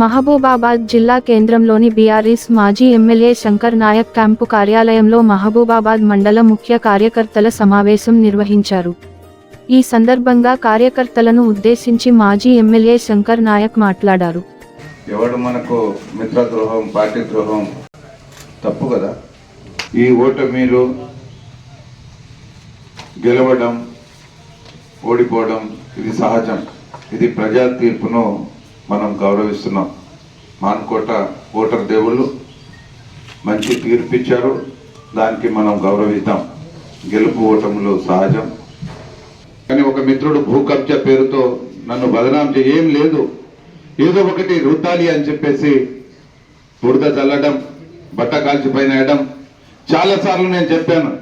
మహబూబాబాద్ జిల్లా కేంద్రంలోని బీఆర్ఎస్ మాజీ ఎమ్మెల్యే శంకర్ నాయక్ క్యాంపు కార్యాలయంలో మహబూబాబాద్ మండల ముఖ్య కార్యకర్తల సమావేశం నిర్వహించారు. ఈ సందర్భంగా కార్యకర్తలను ఉద్దేశించి మాజీ ఎమ్మెల్యే శంకర్ నాయక్ మాట్లాడారు. ఎవడు మనకు మిత్రద్రోహం పార్టీ ద్రోహం తప్పు కదా? ఈ ఓటమిలు గెలవడం ఓడిపోవడం ఇది సహజం. ఇది ప్రజా తీర్పును మనం గౌరవిస్తున్నాం. మాన్కోట ఓటర్ దేవుళ్ళు మంచి తీర్పిచ్చారు దానికి మనం గౌరవిద్దాం. గెలుపు ఓటములు సహజం. కానీ ఒక మిత్రుడు భూ కబ్జా పేరుతో నన్ను బదనాం చేయం లేదు. ఏదో ఒకటి రుద్దాలి అని చెప్పేసి బురద చల్లడం బట్ట కాల్చి వేయడం చాలాసార్లు నేను చెప్పాను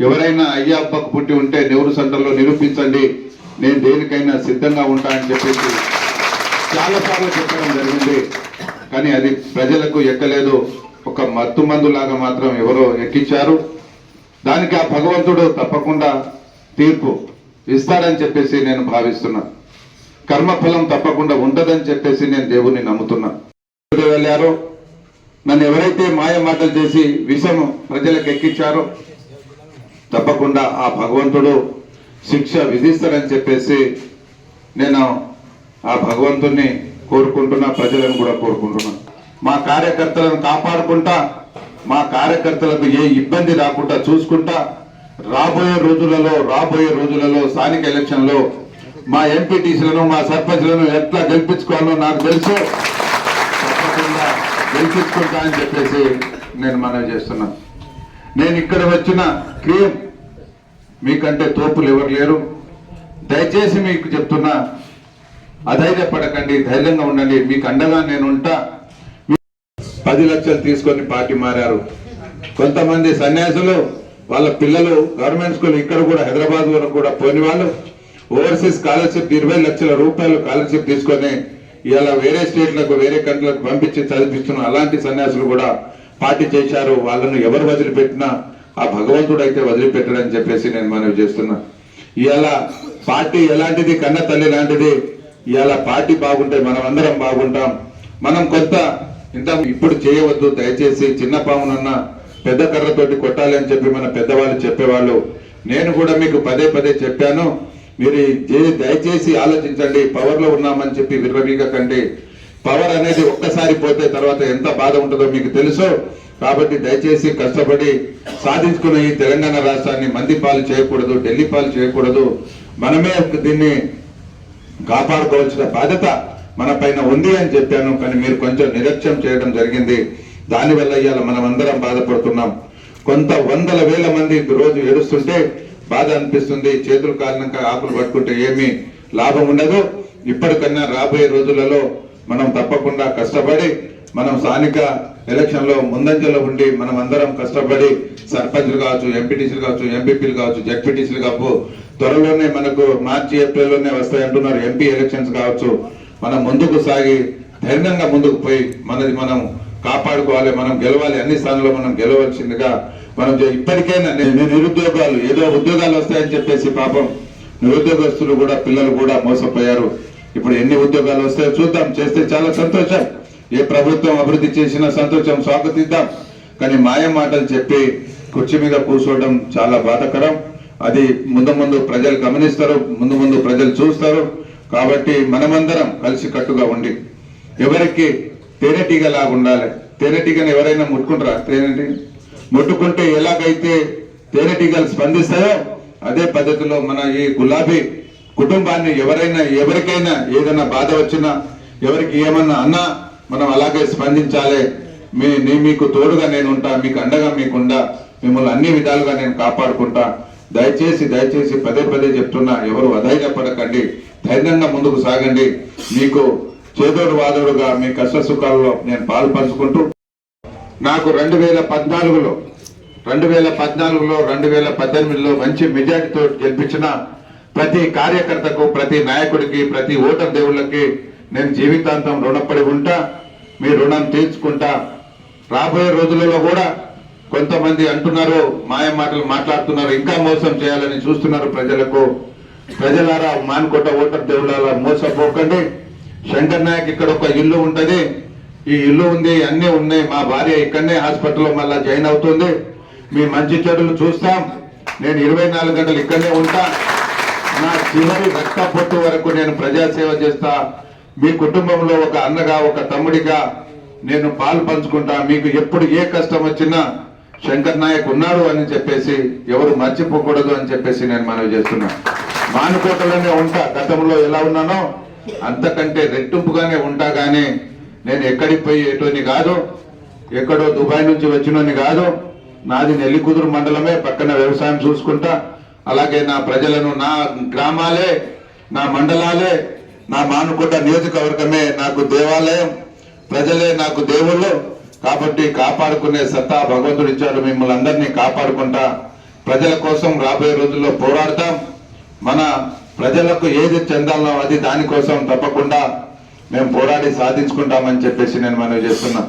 ఎవరైనా అయ్యప్పకు పుట్టి ఉంటే నెహ్రూ సెంటర్లో నిరూపించండి. నేను దేనికైనా సిద్ధంగా ఉంటా అని చెప్పేసి చాలా సార్లు చెప్పడం జరిగింది. కానీ అది ప్రజలకు ఎక్కలేదు. ఒక మత్తు మందులాగా మాత్రం ఎవరో ఎక్కించారు. దానికి ఆ భగవంతుడు తప్పకుండా తీర్పు ఇస్తాడని చెప్పేసి నేను భావిస్తున్నా. కర్మఫలం తప్పకుండా ఉంటదని చెప్పేసి నేను దేవుణ్ణి నమ్ముతున్నా. వెళ్ళారో? నన్ను ఎవరైతే మాయ మాటలు చేసి విషము ప్రజలకు ఎక్కించారో తప్పకుండా ఆ భగవంతుడు శిక్ష విధిస్తాడని చెప్పేసి నేను ఆ భగవంతుణ్ణి కోరుకుంటున్నా ప్రజలను కూడా కోరుకుంటున్నా. మా కార్యకర్తలను కాపాడుకుంటా మా కార్యకర్తలకు ఏ ఇబ్బంది రాకుండా చూసుకుంటా రాబోయే రోజులలో రాబోయే రోజులలో స్థానిక ఎలక్షన్లో మా ఎంపీటీసీలను మా సర్పంచ్లను ఎట్లా గెలిపించుకోవాలో నాకు తెలుసు. తప్పకుండా గెలిపించుకుంటా అని చెప్పేసి నేను మనవి చేస్తున్నా. నేను ఇక్కడ వచ్చిన క్రీమ్ మీకంటే తోపులు ఎవరు లేరు. దయచేసి మీకు చెప్తున్నా అధైర్యపడకండి ధైర్యంగా ఉండండి. మీకు అండగా నేను ఉంటా. పది లక్షలు తీసుకొని పార్టీ మారారు. కొంతమంది సన్యాసులు వాళ్ళ పిల్లలు గవర్నమెంట్ స్కూల్ ఇక్కడ కూడా హైదరాబాద్ వరకు కూడా పోని వాళ్ళు ఓవర్సీస్ స్కాలర్షిప్ ఇరవై లక్షల రూపాయలు స్కాలర్షిప్ తీసుకొని ఇలా వేరే స్టేట్లకు వేరే కంట్రీలకు పంపించి చదివిస్తున్న అలాంటి సన్యాసులు కూడా పార్టీ చేశారు. వాళ్ళను ఎవరు వదిలిపెట్టినా ఆ భగవంతుడు అయితే వదిలిపెట్టడని చెప్పేసి నేను మనవి చేస్తున్నా. ఇవాళ పార్టీ ఎలాంటిది? కన్న తల్లి లాంటిది. ఇవాళ పార్టీ బాగుంటే మనం అందరం బాగుంటాం. మనం కొత్త ఇంత ఇప్పుడు చేయవద్దు దయచేసి చిన్న పామునన్న పెద్ద కర్రతోటి కొట్టాలి అని చెప్పి మన పెద్దవాళ్ళు చెప్పేవాళ్ళు. నేను కూడా మీకు పదే పదే చెప్పాను మీరు దయచేసి ఆలోచించండి పవర్లో ఉన్నామని చెప్పి విర్రవీగకండి. పవర్ అనేది ఒక్కసారి పోతే తర్వాత ఎంత బాధ ఉంటుందో మీకు తెలుసు. కాబట్టి దయచేసి కష్టపడి సాధించుకున్న ఈ తెలంగాణ రాష్ట్రాన్ని మంది పాలు చేయకూడదు ఢిల్లీ పాలు చేయకూడదు. మనమే దీన్ని కాపాడుకోవాల్సిన బాధ్యత మన పైన ఉంది అని చెప్పాను కానీ మీరు కొంచెం నిర్లక్ష్యం చేయడం జరిగింది. దానివల్ల ఇవాళ మనం అందరం బాధపడుతున్నాం. కొంత వందల వేల మంది రోజు ఏడుస్తుంటే బాధ అనిపిస్తుంది. చేతులు కారణంగా ఆకులు పట్టుకుంటే ఏమీ లాభం ఉండదు. ఇప్పటికన్నా రాబోయే రోజులలో మనం తప్పకుండా కష్టపడి మనం స్థానిక ఎలక్షన్లో ముందంజలో ఉండి మనం అందరం కష్టపడి సర్పంచ్లు కావచ్చు ఎంపీటీసీలు కావచ్చు ఎంపీపీలు కావచ్చు జడ్పీటీసీలు కావచ్చు త్వరలోనే మనకు మార్చి ఏప్రిల్లోనే వస్తాయి అంటున్నారు ఎంపీ ఎలక్షన్స్ కావచ్చు. మనం ముందుకు సాగి ధైర్యంగా ముందుకు పోయి మనది మనం కాపాడుకోవాలి మనం గెలవాలి అన్ని స్థానాల్లో మనం గెలవలసిందిగా మనం ఇప్పటికైనా నిరుద్యోగాలు ఏదో ఉద్యోగాలు వస్తాయని చెప్పేసి పాపం నిరుద్యోగస్తులు కూడా పిల్లలు కూడా మోసపోయారు. ఇప్పుడు ఎన్ని ఉద్యోగాలు వస్తాయో చూద్దాం చేస్తే చాలా సంతోషం. ఏ ప్రభుత్వం అభివృద్ధి చేసినా సంతోషం స్వాగతిద్దాం. కానీ మాయ మాటలు చెప్పి కుర్చీ మీద కూర్చోవడం చాలా బాధకరం. అది ముందు ముందు ప్రజలు గమనిస్తారు ముందు ముందు ప్రజలు చూస్తారు. కాబట్టి మనమందరం కలిసి కట్టుగా ఉండి ఎవరికి తేనెటీగలాగా ఉండాలి. తేనెటీగను ఎవరైనా ముట్టుకుంటారా? తేనెటీగ ముట్టుకుంటే ఎలాగైతే తేనెటీగలు స్పందిస్తాయో అదే పద్ధతిలో మన ఈ గులాబీ కుటుంబాన్ని ఎవరైనా ఎవరికైనా ఏదైనా బాధ వచ్చినా ఎవరికి ఏమన్నా అన్నా మనం అలాగే స్పందించాలి. మీ మీకు తోడుగా నేను ఉంటా మీకు అండగా మీకుండా మిమ్మల్ని అన్ని విధాలుగా నేను కాపాడుకుంటా. దయచేసి దయచేసి పదే పదే చెప్తున్నా ఎవరు అధైర్యపడకండి ధైర్యంగా ముందుకు సాగండి. మీకు చేదోడు వాదోడుగా మీ కష్ట సుఖాల్లో నేను పాలు పంచుకుంటూ నాకు రెండు వేల పద్నాలుగులో రెండు వేల పద్నాలుగులో రెండు వేల పద్దెనిమిదిలో మంచి మెజార్టీతో గెలిపించిన ప్రతి కార్యకర్తకు ప్రతి నాయకుడికి ప్రతి ఓటర్ దేవుళ్ళకి నేను జీవితాంతం రుణపడి ఉంటా మీ రుణం తీర్చుకుంటా. రాబోయే రోజులలో కూడా కొంతమంది అంటున్నారు మాయ మాటలు మాట్లాడుతున్నారు ఇంకా మోసం చేయాలని చూస్తున్నారు ప్రజలకు. ప్రజలారా మాన్కోట ఓటర్ దేవుళ్ళ మోసపోకండి. శంకర్ నాయక్ ఇక్కడ ఒక ఇల్లు ఉంటది. ఈ ఇల్లు ఉంది అన్నీ ఉన్నాయి. మా భార్య ఇక్కడనే హాస్పిటల్లో మళ్ళా జాయిన్ అవుతుంది. మీ మంచి చెడులు చూస్తాం. నేను ఇరవై నాలుగు గంటలు ఇక్కడనే ఉంటా. నా చివరి రక్త పొట్టు వరకు నేను ప్రజాసేవ చేస్తా. మీ కుటుంబంలో ఒక అన్నగా ఒక తమ్ముడిగా నేను పాలు పంచుకుంటా. మీకు ఎప్పుడు ఏ కష్టం వచ్చినా శంకర్ నాయక్ ఉన్నాడు అని చెప్పేసి ఎవరు మర్చిపోకూడదు అని చెప్పేసి నేను మనవి చేస్తున్నా. మానుకోటలోనే ఉంటా గతంలో ఎలా ఉన్నానో అంతకంటే రెట్టింపుగానే ఉంటా గానీ నేను ఎక్కడికి పోయి ఎటుని కాదు ఎక్కడో దుబాయ్ నుంచి వచ్చినోని కాదు నాది నెల్లికుదురు మండలమే పక్కన వ్యవసాయం చూసుకుంటా అలాగే నా ప్రజలను నా గ్రామాలే నా మండలాలే నా మానుకోట నియోజకవర్గమే నాకు దేవాలయం ప్రజలే నాకు దేవుళ్ళు కాబట్టి కాపాడుకునే సత్తా భగవంతుడు ఇచ్చాడు. మిమ్మల్ని అందరినీ కాపాడుకుంటా ప్రజల కోసం రాబోయే రోజుల్లో పోరాడతాం. మన ప్రజలకు ఏది చెందాలో అది దానికోసం తప్పకుండా మేము పోరాడి సాధించుకుంటామని చెప్పేసి నేను మనవి చేస్తున్నా.